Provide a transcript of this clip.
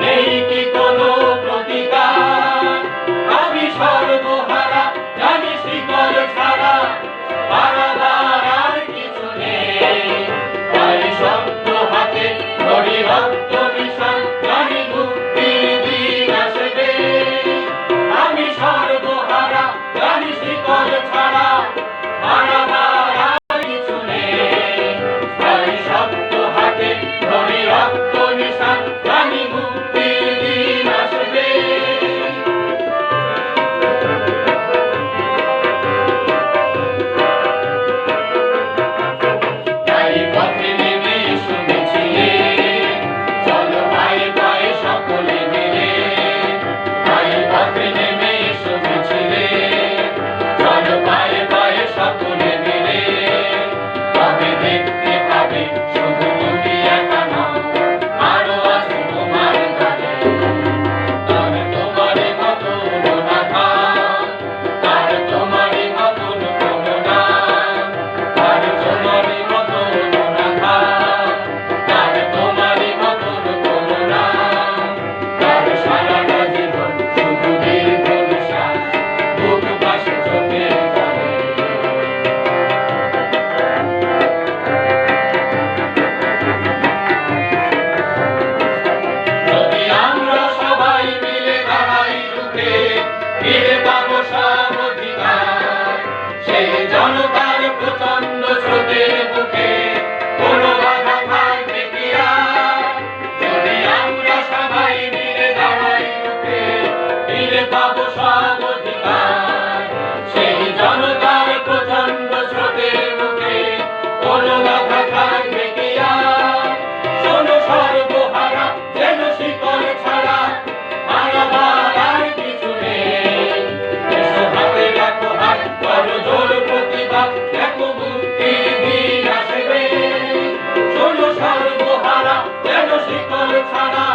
নেই কি কোনো প্রতিকার? শিকল ছাড়া